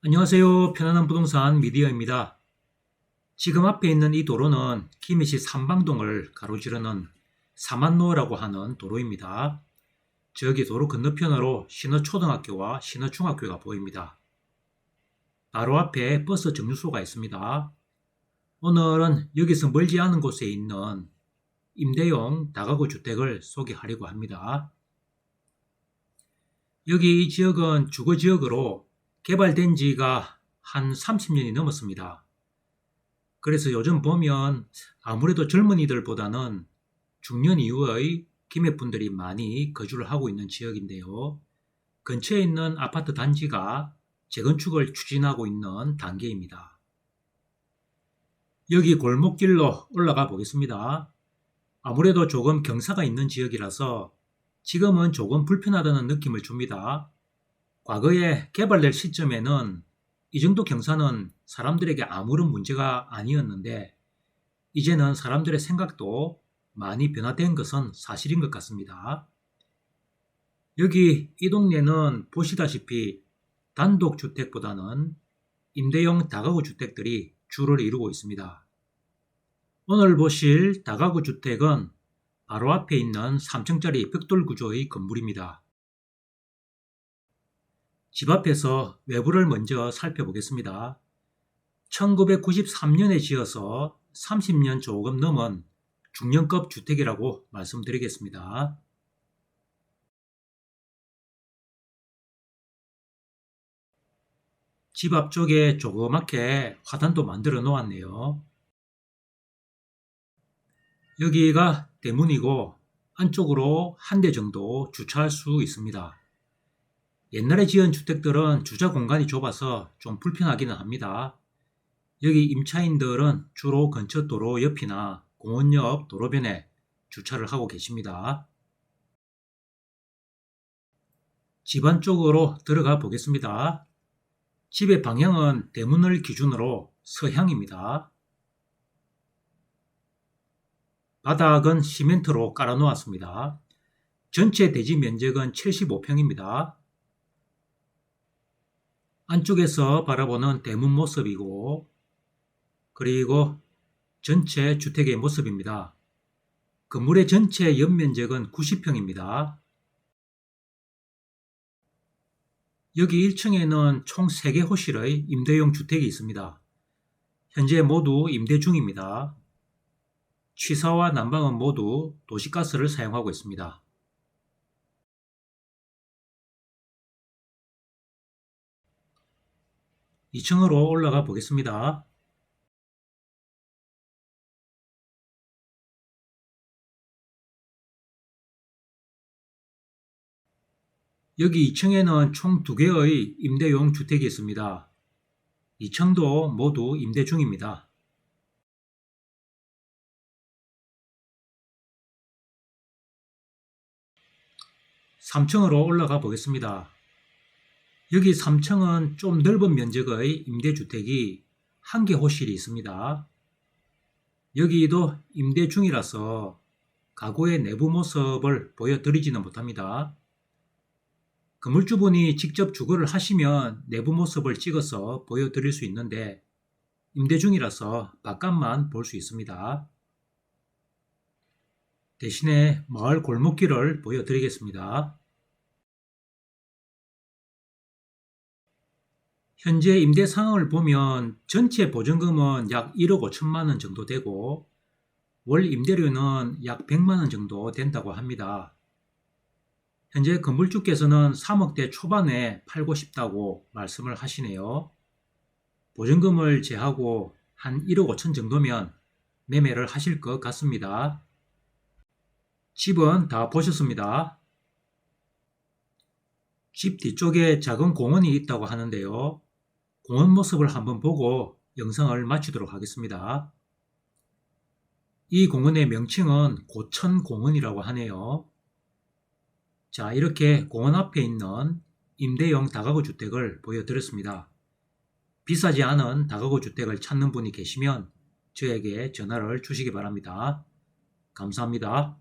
안녕하세요. 편안한 부동산 미디어입니다. 지금 앞에 있는 이 도로는 김해시 삼방동을 가로지르는 사만로라고 하는 도로입니다. 저기 도로 건너편으로 신어초등학교와 신어중학교가 보입니다. 바로 앞에 버스 정류소가 있습니다. 오늘은 여기서 멀지 않은 곳에 있는 임대용 다가구 주택을 소개하려고 합니다. 여기 이 지역은 주거 지역으로 개발된 지가 한 30년이 넘었습니다. 그래서 요즘 보면 아무래도 젊은이들보다는 중년 이후의 김해분들이 많이 거주를 하고 있는 지역인데요. 근처에 있는 아파트 단지가 재건축을 추진하고 있는 단계입니다. 여기 골목길로 올라가 보겠습니다. 아무래도 조금 경사가 있는 지역이라서 지금은 조금 불편하다는 느낌을 줍니다. 과거에 개발될 시점에는 이 정도 경사는 사람들에게 아무런 문제가 아니었는데 이제는 사람들의 생각도 많이 변화된 것은 사실인 것 같습니다. 여기 이 동네는 보시다시피 단독주택보다는 임대용 다가구 주택들이 주를 이루고 있습니다. 오늘 보실 다가구 주택은 바로 앞에 있는 3층짜리 벽돌 구조의 건물입니다. 집 앞에서 외부를 먼저 살펴보겠습니다. 1993년에 지어서 30년 조금 넘은 중년급 주택이라고 말씀드리겠습니다. 집 앞쪽에 조그맣게 화단도 만들어 놓았네요. 여기가 대문이고 안쪽으로 한 대 정도 주차할 수 있습니다. 옛날에 지은 주택들은 주차 공간이 좁아서 좀 불편하기는 합니다. 여기 임차인들은 주로 근처 도로 옆이나 공원 옆 도로변에 주차를 하고 계십니다. 집 안 쪽으로 들어가 보겠습니다. 집의 방향은 대문을 기준으로 서향입니다. 바닥은 시멘트로 깔아 놓았습니다. 전체 대지 면적은 75평입니다. 안쪽에서 바라보는 대문 모습이고 그리고 전체 주택의 모습입니다. 건물의 전체 연면적은 90평입니다. 여기 1층에는 총 3개 호실의 임대용 주택이 있습니다. 현재 모두 임대 중입니다. 취사와 난방은 모두 도시가스를 사용하고 있습니다. 2층으로 올라가 보겠습니다. 여기 2층에는 총 2개의 임대용 주택이 있습니다. 2층도 모두 임대 중입니다. (3층으로) 올라가 보겠습니다. 여기 3층은 좀 넓은 면적의 임대주택이 한 개 호실이 있습니다. 여기도 임대 중이라서 가구의 내부 모습을 보여드리지는 못합니다. 건물주분이 직접 주거를 하시면 내부 모습을 찍어서 보여드릴 수 있는데 임대 중이라서 바깥만 볼 수 있습니다. 대신에 마을 골목길을 보여드리겠습니다. 현재 임대 상황을 보면 전체 보증금은 약 1억 5천만 원 정도 되고 월 임대료는 약 100만 원 정도 된다고 합니다. 현재 건물주께서는 3억대 초반에 팔고 싶다고 말씀을 하시네요. 보증금을 제하고 한 1억 5천 정도면 매매를 하실 것 같습니다. 집은 다 보셨습니다. 집 뒤쪽에 작은 공원이 있다고 하는데요. 공원 모습을 한번 보고 영상을 마치도록 하겠습니다. 이 공원의 명칭은 고천공원이라고 하네요. 자, 이렇게 공원 앞에 있는 임대용 다가구 주택을 보여드렸습니다. 비싸지 않은 다가구 주택을 찾는 분이 계시면 저에게 전화를 주시기 바랍니다. 감사합니다.